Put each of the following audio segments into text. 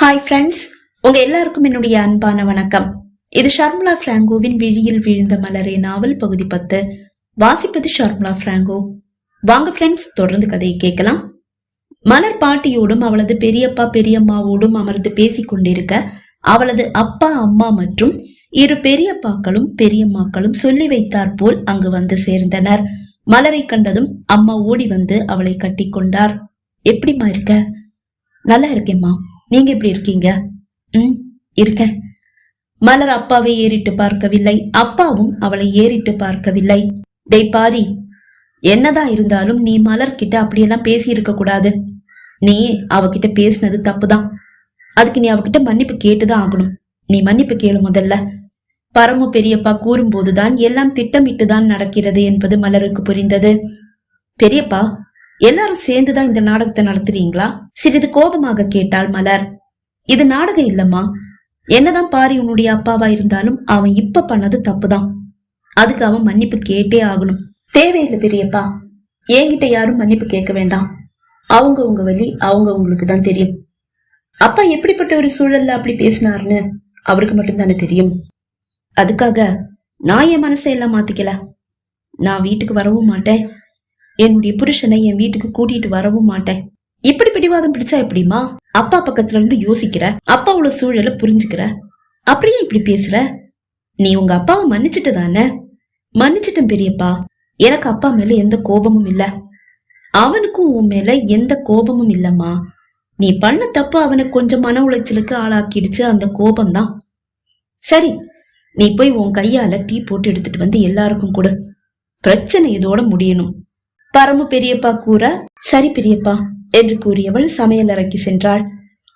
Hi friends உங்க எல்லாருக்கும் என்னுடைய அன்பான வணக்கம். இது ஷர்முலா பிராங்கோவின் விழியில் விழுந்த மலரே நாவல் பகுதி பத்து. வாசிப்பது ஷர்முலா பிராங்கோ. வாங்க ஃப்ரெண்ட்ஸ் தொடர்ந்து கதையை கேட்கலாம். மலர் பாட்டியோடும் அவளது பெரியப்பா பெரியம்மாவோடும் அமர்ந்து பேசிக் கொண்டிருக்க அவளது அப்பா அம்மா மற்றும் இரு பெரியப்பாக்களும் பெரியம்மாக்களும் சொல்லி வைத்தார் போல் அங்கு வந்து சேர்ந்தனர். மலரை கண்டதும் அம்மா ஓடி வந்து அவளை கட்டி கொண்டார். எப்படிம்மா இருக்க? நல்லா இருக்கேம்மா. நீங்க எப்படி இருக்கீங்க? ம் இருக்கேன். மலர் அப்பாவை ஏறிட்டு பார்க்கவில்லை. அப்பாவும் அவளை ஏறிட்டு பார்க்கவில்லை. டெய் பாரி என்னதான் இருந்தாலும் நீ மலர் கிட்ட அப்படியெல்லாம் பேசி இருக்க கூடாது. நீ அவகிட்ட பேசினது தப்புதான். அதுக்கு நீ அவகிட்ட மன்னிப்பு கேட்டுதான் ஆகணும். நீ மன்னிப்பு கேளு முதல்ல. பரம பெரியப்பா கூறும்போதுதான் எல்லாம் திட்டமிட்டுதான் நடக்கிறது என்பது மலருக்கு புரிந்தது. பெரியப்பா எல்லாரும் சேர்ந்துதான் இந்த நாடகத்தை நடத்துறீங்களா? சிறிது கோபமாக கேட்டாள் மலர். இது நாடகம் இல்லம்மா. என்னதான் பாரி உன்னுடைய அப்பாவா இருந்தாலும் அவன் இப்ப பண்ணது தப்புதான். அதுக்கு அவன் மன்னிப்பு கேட்டே ஆகணும். தேவையில்லை பெரியப்பா. என்கிட்ட யாரும் மன்னிப்பு கேட்க வேண்டாம். அவங்க உங்க வழி அவங்க உங்களுக்கு தான் தெரியும். அப்பா எப்படிப்பட்ட ஒரு சூழல்ல அப்படி பேசினாருன்னு அவருக்கு மட்டும்தானே தெரியும். அதுக்காக நான் என் மனசை எல்லாம் மாத்திக்கல. நான் வீட்டுக்கு வரவும் மாட்டேன். என்னுடைய புருஷனை என் வீட்டுக்கு கூட்டிட்டு வரவும் மாட்டேன். இப்படி பிடிவாதம் பிடிச்சா எப்படிமா அப்பா பக்கத்துல இருந்து யோசிக்கிற அப்பாவோட சூழலை புரிஞ்சுக்கிற. அப்படியே இப்படி பேசுற? நீ உங்க அப்பாவை மன்னிச்சிட்டு தானே? மன்னிச்சிட்டேன் பெரியப்பா. எனக்கு அப்பா மேல எந்த கோபமும் இல்ல. அவனுக்கும் உன் மேல எந்த கோபமும் இல்லம்மா. நீ பண்ண தப்பு அவனை கொஞ்சம் மன உளைச்சலுக்கு ஆளாக்கிடுச்சு அந்த கோபம்தான். சரி நீ போய் உன் கையால டீ போட்டு எடுத்துட்டு வந்து எல்லாருக்கும் கொடு. பிரச்சனை இதோட முடியணும். பரமு பெரியப்பா கூற சரி பெரியப்பா என்று கூறியவள் சமையலறைக்கு சென்றாள்.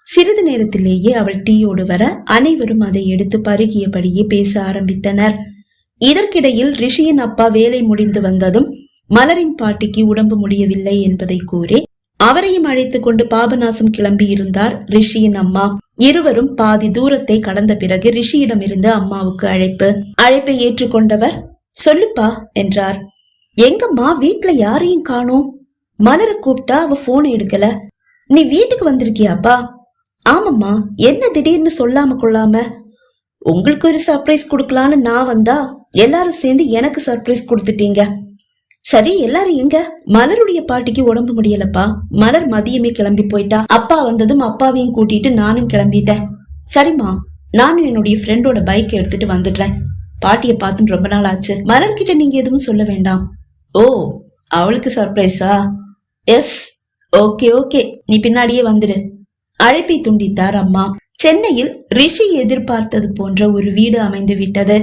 சிறிது நேரத்திலேயே அவள் டீயோடு வர அனைவரும் அதை எடுத்து பருகியபடியே பேச ஆரம்பித்தனர். இதற்கிடையில் ரிஷியின் அப்பா வேலை முடிந்து வந்ததும் மலரின் பாட்டிக்கு உடம்பு முடியவில்லை என்பதை கூறி அவரையும் அழைத்துக் கொண்டு பாபநாசம் கிளம்பி இருந்தார் ரிஷியின் அம்மா. இருவரும் பாதி தூரத்தை கடந்த பிறகு ரிஷியிடமிருந்து அம்மாவுக்கு அழைப்பு. அழைப்பை ஏற்றுக்கொண்டவர் சொல்லுப்பா என்றார். எங்கம்மா வீட்ல யாரையும் காணோம்? மலர கூப்பிட்டா அவ போன் எடுக்கல. நீ வீட்டுக்கு வந்திருக்கியாப்பா? ஆமாம்மா என்ன திடீர்னு சொல்லாம கொள்ளாம? உங்களுக்கு ஒரு சர்ப்ரைஸ் கொடுக்கலான்னு நான் வந்தா எல்லாரும் சேர்ந்து எனக்கு சர்ப்ரைஸ் கொடுத்துட்டீங்க. சரி எல்லாரும் எங்க? மலருடைய பாட்டிக்கு உடம்பு முடியலப்பா. மலர் மதியமே கிளம்பி போயிட்டா. அப்பா வந்ததும் அப்பாவையும் கூட்டிட்டு நானும் கிளம்பிட்டேன். சரிம்மா நானும் என்னுடைய ஃப்ரெண்டோட பைக் எடுத்துட்டு வந்துடுறேன். பாட்டியை பார்த்துன்னு ரொம்ப நாள் ஆச்சு. மலர்கிட்ட நீங்க எதுவும் சொல்ல வேண்டாம். ஓ அவளுக்கு சர்ப்ரைஸா எஸ் ஓகே ஓகே நீ பின்னாடியே வந்துடு அழைப்பை துண்டித்தார் அம்மா. சென்னையில் ரிஷி எதிர்பார்த்தது போன்ற ஒரு வீடு அமைந்து விட்டது.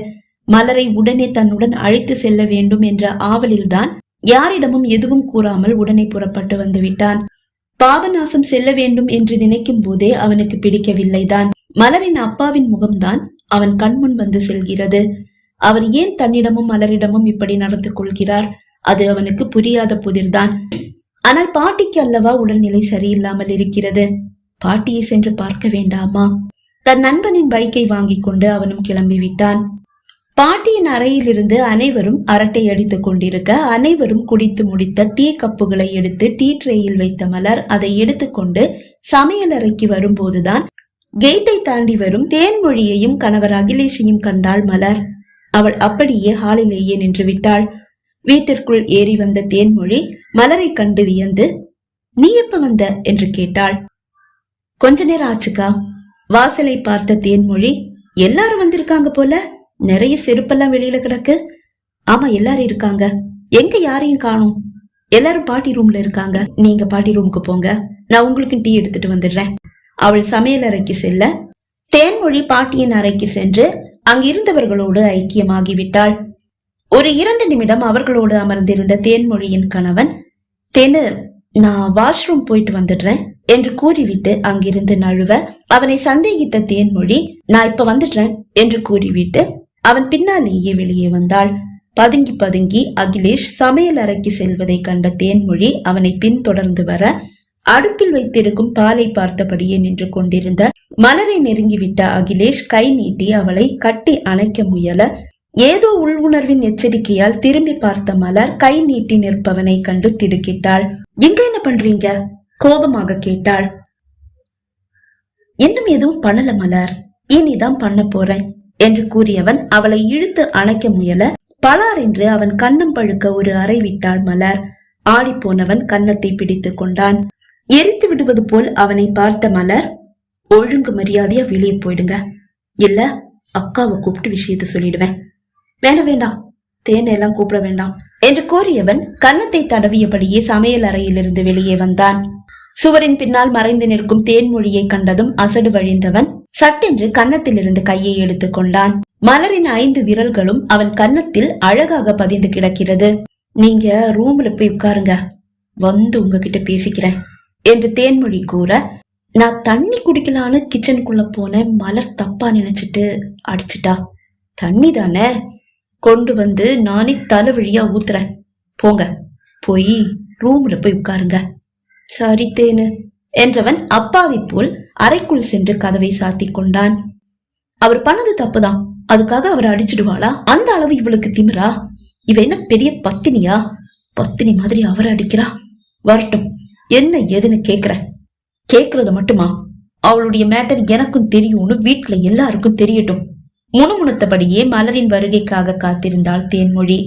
மலரை உடனே தன்னுடன் அழைத்து செல்ல வேண்டும் என்ற ஆவலில்தான் யாரிடமும் எதுவும் கூறாமல் உடனே புறப்பட்டு வந்து விட்டான். பாபநாசம் செல்ல வேண்டும் என்று நினைக்கும் போதே அவனுக்கு பிடிக்கவில்லைதான். மலரின் அப்பாவின் முகம்தான் அவன் கண்முன் வந்து செல்கிறது. அவர் ஏன் தன்னிடமும் மலரிடமும் இப்படி நடந்து கொள்கிறார்? அது அவனுக்கு புரியாத புதிர்தான். ஆனால் பாட்டிக்கு அல்லவா உடல்நிலை சரியில்லாமல் இருக்கிறது? பாட்டியை சென்று பார்க்க வேண்டாமா? தன் நண்பனின் பைக்கை வாங்கி கொண்டு அவனும் கிளம்பிவிட்டான் பாட்டியின் அறையிலிருந்து அனைவரும் அரட்டை அடித்துக் கொண்டிருக்க அனைவரும் குடித்து முடித்த டீ கப்புகளை எடுத்து டீ ட்ரேயில் வைத்த மலர் அதை எடுத்துக்கொண்டு சமையல் அறைக்கு வரும்போதுதான் கேட்டை தாண்டி வரும் தேன்மொழியையும் கணவர் அகிலேஷையும் கண்டாள் மலர். அவள் அப்படியே ஹாலிலேயே நின்று விட்டாள். வீட்டிற்குள் ஏறி வந்த தேன்மொழி மலரை கண்டு வியந்து நீ எப்ப வந்த? என்று கேட்டாள். கொஞ்ச நேரம் ஆச்சுக்கா. வாசலை பார்த்த தேன்மொழி எல்லாரும் வந்திருக்காங்க போல. நிறைய செருப்பெல்லாம் வெளியில கிடக்கு. ஆமா எல்லாரும் இருக்காங்க. எங்க யாரையும் காணும். எல்லாரும் பாட்டி ரூம்ல இருக்காங்க. நீங்க பாட்டி ரூமுக்கு போங்க. நான் உங்களுக்கு டீ எடுத்துட்டு வந்துடுறேன். அவள் சமையல் அறைக்கு செல்ல தேன்மொழி பாட்டியின் அறைக்கு சென்று அங்கிருந்தவர்களோடு ஐக்கியமாகிவிட்டாள். ஒரு இரண்டு நிமிடம் அவர்களோடு அமர்ந்திருந்த தேன்மொழியின் கணவன் தேனு நான் வாஷ்ரூம் போயிட்டு வந்துடுறேன் என்று கூறிவிட்டு அங்கிருந்து நழுவ அவனை சந்தேகித்த தேன்மொழி நான் இப்ப வந்துடுறேன் என்று கூறிவிட்டு அவன் பின்னாலேயே வெளியே வந்தாள். பதுங்கி பதுங்கி அகிலேஷ் சமையல் அறைக்கு செல்வதை கண்ட தேன்மொழி அவனை பின்தொடர்ந்து வர அடுப்பில் வைத்திருக்கும் பாலை பார்த்தபடியே நின்று கொண்டிருந்த மலரை நெருங்கிவிட்ட அகிலேஷ் கை நீட்டி அவளை கட்டி அணைக்க முயல ஏதோ உள் உணர்வின் எச்சரிக்கையால் திரும்பி பார்த்த மலர் கை நீட்டி நிற்பவனை கண்டு திடுக்கிட்டாள். எங்க என்ன பண்றீங்க? கோபமாக கேட்டாள். இன்னும் எதுவும் பண்ணல மலர். இனிதான் பண்ண போறேன் என்று கூறியவன் அவளை இழுத்து அணைக்க முயல பலார் என்று அவன் கன்னம் பழுக்க ஒரு அறை விட்டாள் மலர். ஆடிப்போனவன் கன்னத்தை பிடித்துக் கொண்டான். எரித்து விடுவது போல் அவனை பார்த்த மலர் ஒழுங்கு மரியாதையா வெளியே போயிடுங்க. இல்ல அக்காவை கூப்பிட்டு விஷயத்த சொல்லிடுவேன். வேண்ட வேண்டாம் தேன் எல்லாம் கூப்பிட வேண்டாம் என்று கோரியவன் கன்னத்தை தடவியபடியே சமையல் அறையிலிருந்து வெளியே வந்தான். சுவரின் பின்னால் மறைந்து நிற்கும் தேன்மொழியை கண்டதும் அசடு வழிந்தவன் சட்டென்று கன்னத்திலிருந்து கையை எடுத்துக் கொண்டான். மலரின் ஐந்து விரல்களும் அவன் கன்னத்தில் அழகாக பதிந்து கிடக்கிறது. நீங்க ரூம்ல போய் உட்காருங்க வந்து உங்ககிட்ட பேசிக்கிறேன் என்று தேன்மொழி கூற நான் தண்ணி குடிக்கலான்னு கிச்சனுக்குள்ள போனேன் மலர் தப்பா நினைச்சிட்டு அடிச்சிட்டா. தண்ணி தானே? கொண்டு வந்து நானே தலைவழியா ஊத்துறேன். போங்க. போய் ரூம்ல போய் உட்காருங்க. சரி தேனு. என்றவன் அப்பாவி போல் அறைக்குள் சென்று கதவை சாத்திக் கொண்டான். அவர் பண்ணது தப்புதான். அதுக்காக அவர் அடிச்சிடுவாளா? அந்த அளவு இவளுக்கு திமிரா? இவ என்ன பெரிய பத்தினியா? பத்தினி மாதிரி அவர் அடிக்கிறா? வரட்டும். என்ன ஏதுன்னு கேக்குற கேக்குறது மட்டுமா? அவளுடைய மேட்டர் எனக்கும் தெரியும்னு வீட்டுல எல்லாருக்கும் தெரியட்டும். முணுமுணுத்தபடியே மலரின் வருகைக்காக காத்திருந்தாள் தேன்மொழி.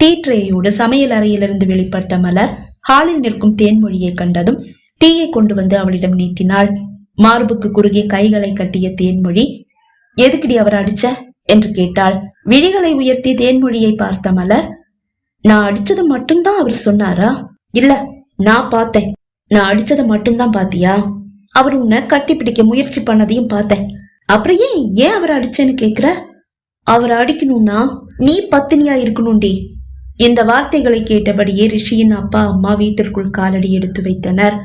டீ ட்ரேயோடு சமையல் அறையிலிருந்து வெளிப்பட்ட மலர் ஹாலில் நிற்கும் தேன்மொழியை கண்டதும் டீயை கொண்டு வந்து அவளிடம் நீட்டினாள். மார்புக்கு குறுகிய கைகளை கட்டிய தேன்மொழி எதுக்குடி அவர் அடிச்ச? என்று கேட்டாள். விழிகளை உயர்த்தி தேன்மொழியை பார்த்த மலர் நான் அடிச்சது மட்டும்தான் அவர் சொன்னாரா? இல்ல நான் பார்த்தேன். நான் அடிச்சதை மட்டும்தான் பாத்தியா அவர் உன்னை கட்டிப்பிடிக்க முயற்சி பண்ணதையும் பார்த்தேன். அப்புறம் ஏன் ஏன் அவரை அடிச்சேன்னு கேக்குற? அவரை அடிக்கணும்னா நீ பத்தினியா இருக்கணும்டி. இந்த வார்த்தைகளை கேட்டபடியே ரிஷியின் அப்பா அம்மா வீட்டிற்குள் காலடி எடுத்து வைத்தனர்.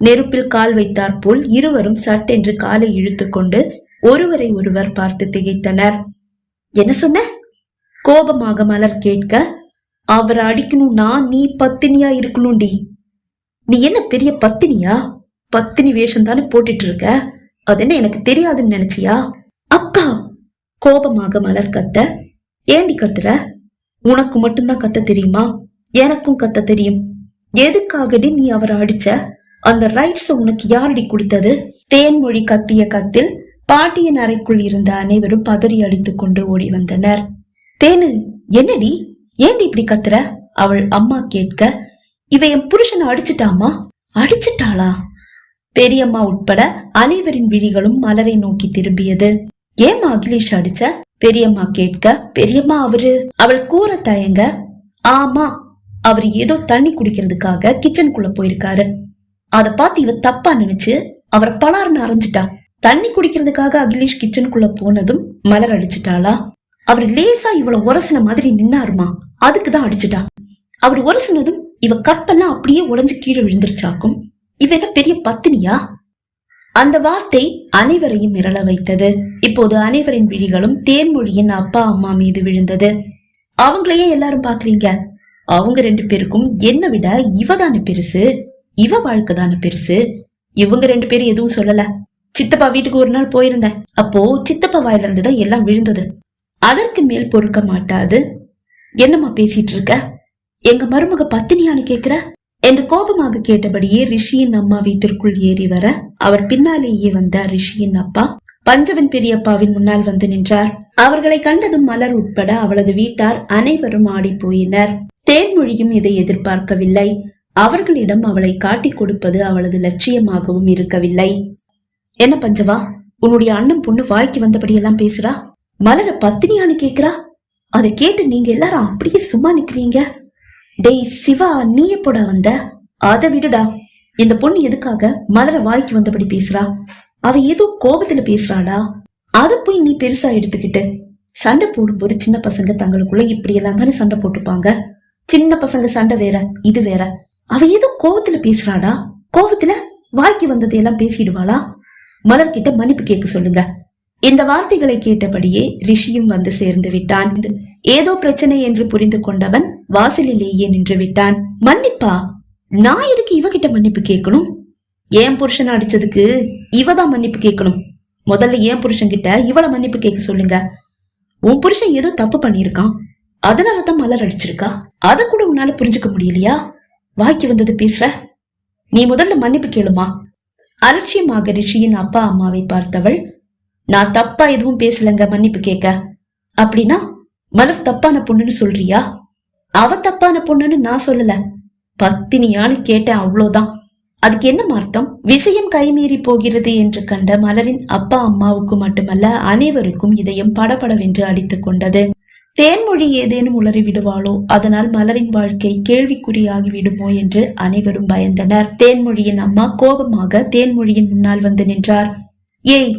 நெருப்பில் கால் வைத்தார் போல் இருவரும் சட்டென்று காலை இழுத்துக்கொண்டு ஒருவரை ஒருவர் பார்த்து திகைத்தனர். என்ன சொன்ன? கோபமாக மலர் கேட்க அவரை அடிக்கணும்னா நீ பத்தினியா இருக்கணும்டி. நீ என்ன பெரிய பத்தினியா? பத்தினி வேஷம் தானே போட்டுட்டு இருக்க? அது என்ன எனக்கு தெரியாதுன்னு நினைச்சியா? அக்கா! கோபமாக மலர் கத்த. ஏண்டி கத்துற? உனக்கு மட்டும்தான் கத்த தெரியுமா? எனக்கும் கத்த தெரியும். எதுக்காகடி நீ அவரை அடிச்ச? அந்த ரைட்ஸ் உனக்கு யாரடி கொடுத்தது? தேன்மொழி கத்திய கத்தில் பாட்டியின் அறைக்குள் இருந்த அனைவரும் பதறி அடித்துக் கொண்டு ஓடி வந்தனர். தேனு என்னடி? ஏண்டி இப்படி கத்துற? அவள் அம்மா கேட்க இவ என் புருஷனை அடிச்சிட்டாமா? அடிச்சிட்டாளா? பெரியம்மா உட்பட அனைவரின் விழிகளும் மலரை நோக்கி திரும்பியது. ஏம்மா அகிலேஷ் அடிச்ச? பெரியம்மா கேட்க பெரியம்மா அவரு அவள் கூற தயங்க. ஆமா அவர் ஏதோ தண்ணி குடிக்கிறதுக்காக கிச்சனுக்குள்ள போயிருக்காரு. அத பார்த்து இவ தப்பா நினைச்சு அவரை பலார்னு அரைஞ்சிட்டா. தண்ணி குடிக்கிறதுக்காக அகிலேஷ் கிச்சனுக்குள்ள போனதும் மலர் அடிச்சிட்டாளா? அவர் லேசா இவ்வளவு உரசின மாதிரி நின்னாருமா? அதுக்குதான் அடிச்சிட்டா. அவர் உரசினதும் இவ கற்பெல்லாம் அப்படியே உடஞ்சு கீழே விழுந்துருச்சாக்கும். இவ பெரிய பத்தினியா? அந்த வார்த்தை அனைவரையும் மிரள வைத்தது. இப்போது அனைவரின் விழிகளும் தேன்மொழியின் அப்பா அம்மா மீது விழுந்தது. அவங்களையே எல்லாரும் பாக்குறீங்க அவங்க ரெண்டு பேருக்கும் என்ன விட? இவ தானே பெருசு. இவ வாழ்க்கை தானே பெருசு. இவங்க ரெண்டு பேரும் எதுவும் சொல்லல. சித்தப்பா வீட்டுக்கு ஒரு நாள் போயிருந்தேன். அப்போ சித்தப்பா வாயில இருந்துதான் எல்லாம் விழுந்தது. அதற்கு மேல் பொறுக்க மாட்டாது. என்னம்மா பேசிட்டு இருக்க? எங்க மருமக பத்தினியான்னு கேக்குற? என்று கோபமாக கேட்டபடியே ரிஷியின் அம்மா வீட்டிற்குள் ஏறி வர அவர் பின்னாலேயே வந்த ரிஷியின் அப்பா பஞ்சவன் பெரியப்பாவின் முன்னால் வந்து நின்றார். அவர்களை கண்டதும் மலர் உட்பட அவளது வீட்டார் அனைவரும் ஆடி போயினர். தேன்மொழியும் இதை எதிர்பார்க்கவில்லை. அவர்களிடம் அவளை காட்டிக் கொடுப்பது அவளது லட்சியமாகவும் இருக்கவில்லை. என்ன பஞ்சவா உன்னுடைய அண்ணன் பொண்ணு வாய்க்கு வந்தபடியெல்லாம் பேசுறா? மலர பத்தினியான்னு கேக்குறா? அதை கேட்டு நீங்க எல்லாரும் அப்படியே சும்மா நிக்கிறீங்க. டேய் சிவா நீ எப்போடா வந்த? அதை விடுடா. இந்த பொண்ணு எதுக்காக மலர வாய்க்கு வந்தபடி பேசுறா? அவ ஏதோ கோபத்துல பேசுறாளா அதை போய் நீ பெருசா எடுத்துக்கிட்டு சண்டை போடும்போது சின்ன பசங்க தங்களுக்குள்ள இப்படி எல்லாம் தானே சண்டை போட்டுப்பாங்க? சின்ன பசங்க சண்டை வேற இது வேற. அவ ஏதோ கோபத்துல பேசுறாடா? கோபத்துல வாய்க்கு வந்ததையெல்லாம் பேசிடுவாளா? மலர்கிட்ட மன்னிப்பு கேட்க சொல்லுங்க. இந்த வார்த்தைகளை கேட்டபடியே ரிஷியும் வந்து சேர்ந்து விட்டான். ஏதோ பிரச்சனை என்று புரிந்து கொண்டவன் வாசலிலேயே நின்று விட்டான். மன்னிப்பா நான் எதுக்கு இவகிட்ட மன்னிப்பு கேட்கணும்? ஏன் புருஷன் அடிச்சதுக்கு இவதான் மன்னிப்பு கேட்கணும்? முதல்ல ஏன் புருஷன் கிட்ட இவள மன்னிப்பு கேட்க சொல்லுங்க? உன் புருஷன் ஏதோ தப்பு பண்ணியிருக்கான். அதனாலதான் மலர் அடிச்சிருக்கா. அத கூட உன்னால புரிஞ்சுக்க முடியலையா? வாக்கி வந்தது பேசுற. நீ முதல்ல மன்னிப்பு கேளுமா? அலட்சியமாக ரிஷியின் அப்பா அம்மாவை பார்த்தவள் நான் தப்பா எதுவும் பேசலங்க மன்னிப்பு கேட்க. அப்படின்னா மலர் தப்பான பொண்ணுன்னு சொல்றியா? அவ தப்பான பொண்ணுன்னு நான் சொல்லல. பத்தினியான்னு கேட்டேன் அவ்வளவுதான் அதுக்கு என்ன அர்த்தம்? விஷயம் கைமீறி போகிறது என்று கண்ட மலரின் அப்பா அம்மாவுக்கு மட்டுமல்ல அனைவருக்கும் இதயம் படபடவென்று அடித்துக் கொண்டது. தேன்மொழி ஏதேனும் உளறி விடுவாளோ? அதனால் மலரின் வாழ்க்கை கேள்விக்குறியாகிவிடுமோ என்று அனைவரும் பயந்தனர். தேன்மொழியின் அம்மா கோபமாக தேன்மொழியின் முன்னால் வந்து நின்றார். ஏய்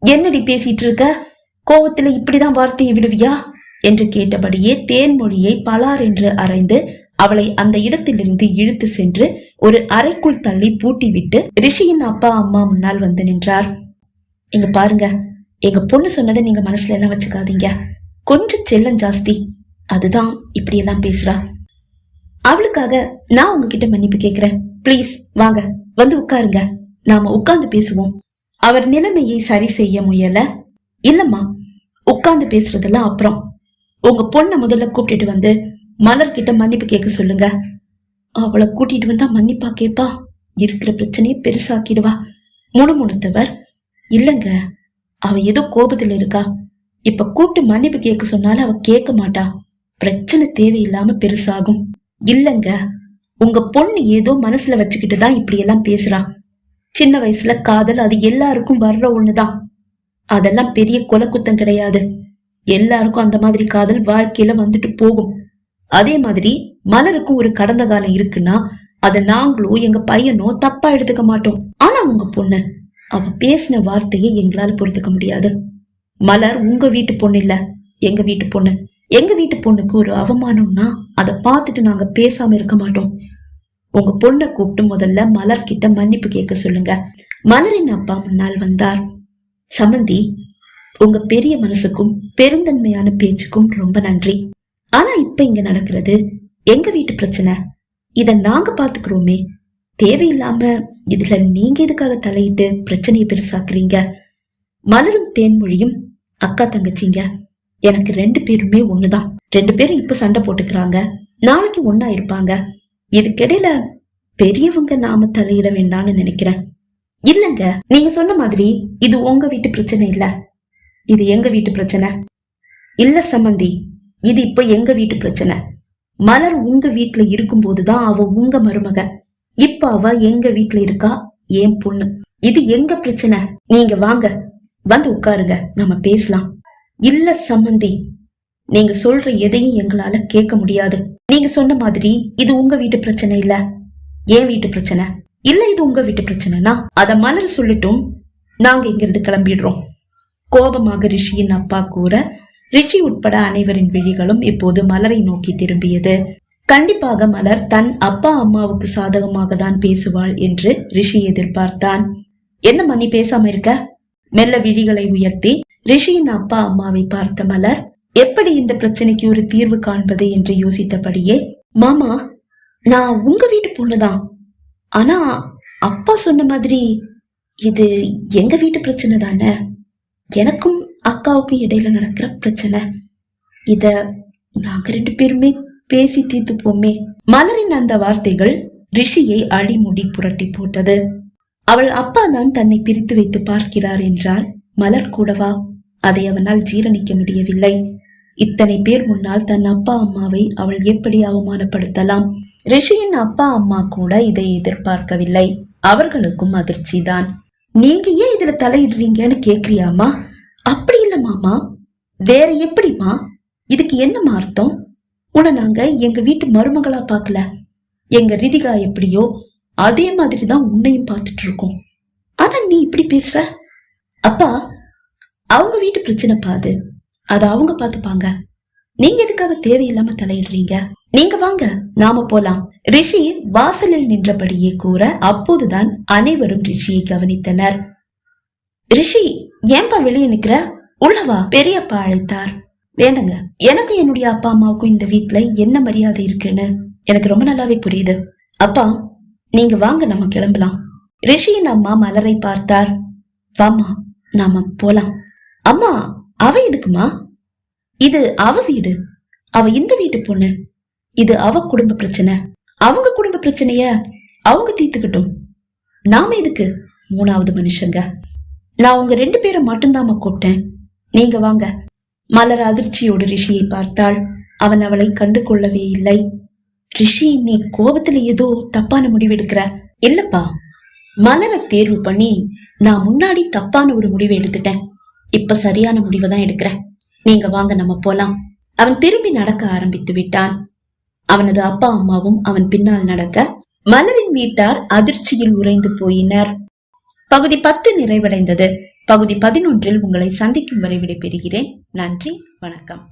என்னடி பேசிட்டு இருக்க கோவத்துல இப்படிதான் வார்த்தையை விடுவியா? என்று கேட்டபடியே தேன்மொழியை பலார் என்று அரைந்து அவளை அந்த இடத்திலிருந்து இழுத்து சென்று ஒரு அறைக்குள் தள்ளி பூட்டிவிட்டு ரிஷியின் அப்பா அம்மா முன்னால் வந்து நின்றார். இங்க பாருங்க எங்க பொண்ணு சொன்னதை நீங்க மனசுல எல்லாம் வச்சுக்காதீங்க. கொஞ்சம் செல்லம் ஜாஸ்தி. அதுதான் இப்படி எல்லாம் பேசுறா. அவளுக்காக நான் உங்ககிட்ட மன்னிப்பு கேக்குறேன். ப்ளீஸ் வாங்க வந்து உட்காருங்க. நாம உட்கார்ந்து பேசுவோம். அவர் நிலைமையை சரி செய்ய முயல இல்லம்மா உட்கார்ந்து பேசுறதெல்லாம் அப்புறம். உங்க பொண்ணை முதல்ல கூப்பிட்டுட்டு வந்து மலர்கிட்ட மன்னிப்பு கேட்க சொல்லுங்க. அவளை கூட்டிட்டு வந்தா மன்னிப்பா கேப்பா? இருக்கிற பிரச்சனையை பெருசாக்கிடுவா. முணுமுணுத்தவர் இல்லங்க அவ ஏதோ கோபத்துல இருக்கா. இப்ப கூப்பிட்டு மன்னிப்பு கேட்க சொன்னாலும் அவ கேட்க மாட்டா. பிரச்சனை தேவையில்லாம பெருசாகும். இல்லங்க உங்க பொண்ணு ஏதோ மனசுல வச்சுக்கிட்டு தான் இப்படி எல்லாம் பேசுறா. சின்ன வயசுல காதல் அது எல்லாருக்கும் வர்ற ஒண்ணுதான். அதெல்லாம் பெரிய கொலை குத்தம் கிடையாது. எல்லாருக்கும் அந்த மாதிரி காதல் வாழ்க்கையில வந்துட்டு போகும். அதே மாதிரி மலருக்கும் ஒரு கடந்த காலம் இருக்குன்னா அத நாங்களோ எங்க பையனோ தப்பா எடுத்துக்க மாட்டோம். ஆனா உங்க பொண்ணு அவ பேசின வார்த்தையை எங்களால பொறுத்துக்க முடியாது. மலர் உங்க வீட்டு பொண்ணு இல்ல எங்க வீட்டு பொண்ணு. எங்க வீட்டு பொண்ணுக்கு ஒரு அவமானம்னா அதை பார்த்துட்டு நாங்க பேசாம இருக்க மாட்டோம். உங்க பொண்ணை கூப்பிட்டு முதல்ல மலர் கிட்ட மன்னிப்பு கேட்க சொல்லுங்க. மலரின் அப்பா முன்னால் வந்தார். சமந்தி உங்க பெரிய மனசுக்கும் பெருந்தன்மையான பேச்சுக்கும் ரொம்ப நன்றி. ஆனா இப்ப இங்க நடக்கிறது எங்க வீட்டு பிரச்சனை? இத நாங்க பாத்துக்கிறோமே. தேவையில்லாம இதுல நீங்க எதுக்காக தலையிட்டு பிரச்சனையை பெருசாக்குறீங்க? மலரும் தேன்மொழியும் அக்கா தங்கச்சிங்க. எனக்கு ரெண்டு பேருமே ஒண்ணுதான். ரெண்டு பேரும் இப்ப சண்டை போட்டுக்கிறாங்க. நாளைக்கு ஒன்னா இருப்பாங்க. இதுக்கிடையில பெரியவங்க நாம தலையிட வேண்டாம்னு நினைக்கிறேன். இல்லங்க நீங்க சொன்ன மாதிரி இது உங்க வீட்டு பிரச்சனை இல்ல. இது எங்க வீட்டு பிரச்சனை? இல்ல சம்மந்தி இது இப்ப எங்க வீட்டு பிரச்சனை? மலர் உங்க வீட்டுல இருக்கும்போதுதான் அவ உங்க மருமக. இப்ப அவ எங்க வீட்டுல இருக்கா? ஏன் பொண்ணு. இது எங்க பிரச்சனை? நீங்க வாங்க வந்து உட்காருங்க நம்ம பேசலாம். இல்ல சம்மந்தி நீங்க சொல்ற எதையும் எங்களால கேட்க முடியாது. நீங்க சொன்ன மாதிரி இது உங்க வீட்டு பிரச்சனை இல்ல. ஏன் வீட்டு பிரச்சனை. இல்ல இது உங்க வீட்டு பிரச்சனைனா அத மலர் சொல்லட்டும் நாங்க இங்கிருந்து கிளம்பிடுறோம். கோபமாக ரிஷியின் அப்பா கூற ரிஷி உட்பட அனைவரின் விழிகளும் இப்போது மலரை நோக்கி திரும்பியது. கண்டிப்பாக மலர் தன் அப்பா அம்மாவுக்கு சாதகமாக தான் பேசுவாள் என்று ரிஷி எதிர்பார்த்தான். என்ன மணி பேசாம இருக்க? மெல்ல விழிகளை உயர்த்தி ரிஷியின் அப்பா அம்மாவை பார்த்த மலர் எப்படி இந்த பிரச்சனைக்கு ஒரு தீர்வு காண்பது என்று யோசித்தபடியே மாமா நான் உங்க வீட்டு பொண்ணுதான். ஆனா அப்பா சொன்ன மாதிரி இது எங்க வீட்டு பிரச்சனை தானே? எனக்கும் அக்காவுக்கும் இடையில நடக்கிற பிரச்சனை. இத நாங்க ரெண்டு பேருமே பேசி தீர்த்துப்போமே. மலரின் அந்த வார்த்தைகள் ரிஷியை அடிமுடி புரட்டி போட்டது. அவள் அப்பா தான் தன்னை பிரித்து வைத்து பார்க்கிறார் என்றால் மலர் கூடவா? அதை அவனால் ஜீரணிக்க முடியவில்லை. இத்தனை பேர் முன்னால் தன் அப்பா அம்மாவை அவள் எப்படி அவமானப்படுத்தலாம்? ரிஷியின் அப்பா அம்மா கூட இதை எதிர்பார்க்கவில்லை. அவர்களுக்கும் அதிர்ச்சிதான். நீங்க ஏன் இதுல தலையிடுறீங்கன்னு கேக்குறியாமா அப்படி இல்ல மாமா. வேற எப்படிமா இதுக்கு என்னமா அர்த்தம்? உன்னை நாங்க எங்க வீட்டு மருமகளா பார்க்கல எங்க ரிதிகா எப்படியோ அதே மாதிரி தான் உன்னையும் பார்த்துட்டு இருக்கோம் ஆனா நீ இப்படி பேசுற? அப்பா அவங்க வீட்டு பிரச்சனை பாது அத அவங்க பாத்துப்பாங்க நீங்க எதுக்காக தேவையில்லாம தலையிடுறீங்க? நீங்க வாங்க நாம போலாம். ரிஷி வாசலில் நின்றபடியே கூற அப்போதுதான் அனைவரும் ரிஷியை கவனித்தனர். ரிஷி ஏன்பா வெளியே நிக்கிற? உள்ளவா பெரியப்பா அழைத்தார். வேண்டங்க எனக்கு என்னுடைய அப்பா அம்மாவுக்கும் இந்த வீட்டுல என்ன மரியாதை இருக்குன்னு? எனக்கு ரொம்ப நல்லாவே புரியுது. அப்பா நீங்க வாங்க நம்ம கிளம்பலாம். ரிஷியின் அம்மா மலரை பார்த்தார். வாமா நாம போலாம். அம்மா அவ எதுக்குமா? இது அவ வீடு அவ இந்த வீட்டு பொண்ணு. இது அவ குடும்ப பிரச்சனை. அவங்க குடும்ப பிரச்சனைய அவங்க தீர்த்துக்கிட்டும். நாம எதுக்கு மூணாவது மனுஷங்க? நான் உங்க ரெண்டு பேரை மட்டும்தாம்மா கூப்பிட்டேன். நீங்க வாங்க. மலர் அதிர்ச்சியோடு ரிஷியை பார்த்தாள். அவன் அவளை கண்டு கொள்ளவே இல்லை. ரிஷி நீ கோபத்துல ஏதோ தப்பான முடிவெடுக்கிற இல்லப்பா. மலரை தேர்வு பண்ணி நான் முன்னாடி தப்பான ஒரு முடிவு எடுத்துட்டேன். இப்ப சரியான முடிவு தான் எடுக்கிறேன். நீங்க வாங்க நம்ம போலாம். அவன் திரும்பி நடக்க ஆரம்பித்து விட்டான். அவனது அப்பா அம்மாவும் அவன் பின்னால் நடக்க மலரின் வீட்டார் அதிர்ச்சியில் உறைந்து போயினர். பகுதி பத்து நிறைவடைந்தது. பகுதி பதினொன்றில் உங்களை சந்திக்கும் வரை விடைபெறுகிறேன். நன்றி வணக்கம்.